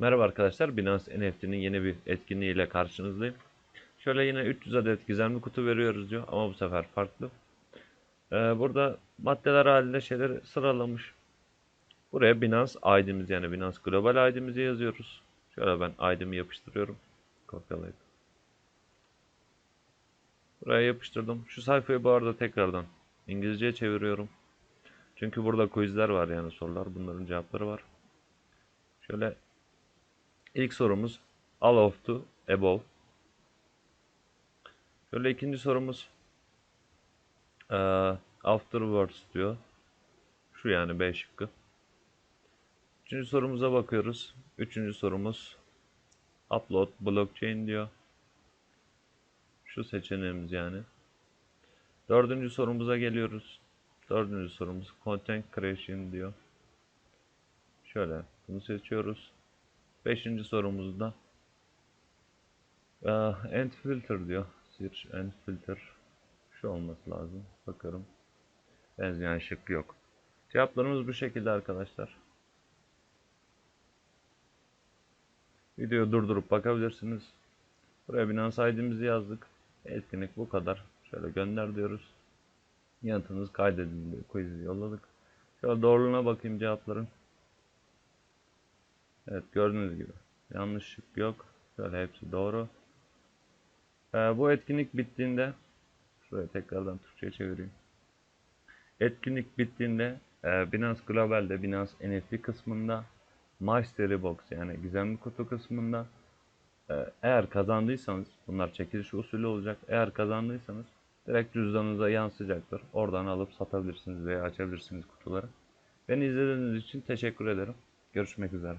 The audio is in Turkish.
Merhaba arkadaşlar, Binance NFT'nin yeni bir etkinliğiyle karşınızdayım. Şöyle yine 300 adet gizemli kutu veriyoruz diyor ama bu sefer farklı. Ee, burada maddeler halinde şeyleri sıralamış. Buraya Binance ID'miz yani Binance Global ID'mizi yazıyoruz. Şöyle ben ID'mi yapıştırıyorum. Kopyalayıp. Buraya yapıştırdım. Şu sayfayı bu arada tekrardan İngilizceye çeviriyorum. Çünkü burada quizler var yani sorular. Bunların cevapları var. Şöyle ilk sorumuz all of the above. Şöyle ikinci sorumuz eee, afterwards diyor. Şu yani B şıkkı. Üçüncü sorumuza bakıyoruz. Üçüncü sorumuz upload blockchain diyor. Şu seçeneğimiz yani. Dördüncü sorumuza geliyoruz. Dördüncü sorumuz content creation diyor. Şöyle bunu seçiyoruz. Beşinci sorumuzda uh, end filter diyor. Search and filter. Şu olması lazım. Bakalım. Benzeyen şık yok. Cevaplarımız bu şekilde arkadaşlar. Videoyu durdurup bakabilirsiniz. Buraya Binance ID'mizi yazdık. Etkinlik bu kadar. Şöyle gönder diyoruz. Yanıtınız kaydedildi. Quiz'i yolladık. Şöyle doğruluğuna bakayım cevapların. Evet gördüğünüz gibi. Yanlışlık yok. Şöyle hepsi doğru. Ee, bu etkinlik bittiğinde şuraya tekrardan Türkçe'ye çevireyim. Etkinlik bittiğinde e, Binance Global'de Binance NFT kısmında Mystery Box yani gizemli kutu kısmında e, eğer kazandıysanız bunlar çekiliş usulü olacak. Eğer kazandıysanız direkt cüzdanınıza yansıyacaktır. Oradan alıp satabilirsiniz veya açabilirsiniz kutuları. Beni izlediğiniz için teşekkür ederim. Görüşmek üzere.